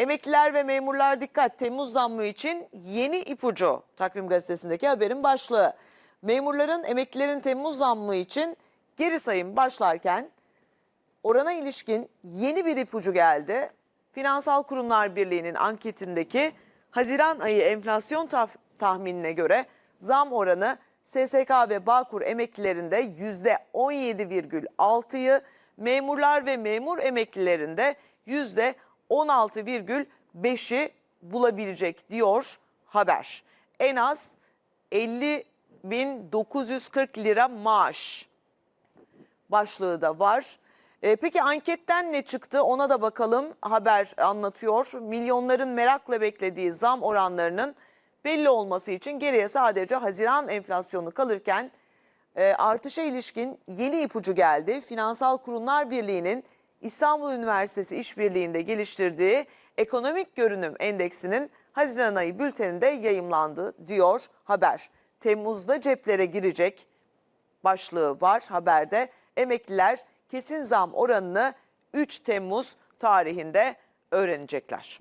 Emekliler ve memurlar dikkat Temmuz zammı için yeni ipucu takvim gazetesindeki haberin başlığı. Memurların emeklilerin Temmuz zammı için geri sayım başlarken orana ilişkin yeni bir ipucu geldi. Finansal Kurumlar Birliği'nin anketindeki Haziran ayı enflasyon tahminine göre zam oranı SSK ve Bağkur emeklilerinde %17,6'yı, memurlar ve memur emeklilerinde %16,5'i bulabilecek diyor haber. En az 50.940 lira maaş başlığı da var. E, peki anketten ne çıktı ona da bakalım haber anlatıyor. Milyonların merakla beklediği zam oranlarının belli olması için geriye sadece Haziran enflasyonu kalırken e, artışa ilişkin yeni ipucu geldi. Finansal Kurumlar Birliği'nin İstanbul Üniversitesi işbirliğinde geliştirdiği ekonomik görünüm endeksinin Haziran ayı bülteninde yayımlandı diyor haber. Temmuz'da ceplere girecek başlığı var haberde. Emekliler kesin zam oranını 3 Temmuz tarihinde öğrenecekler.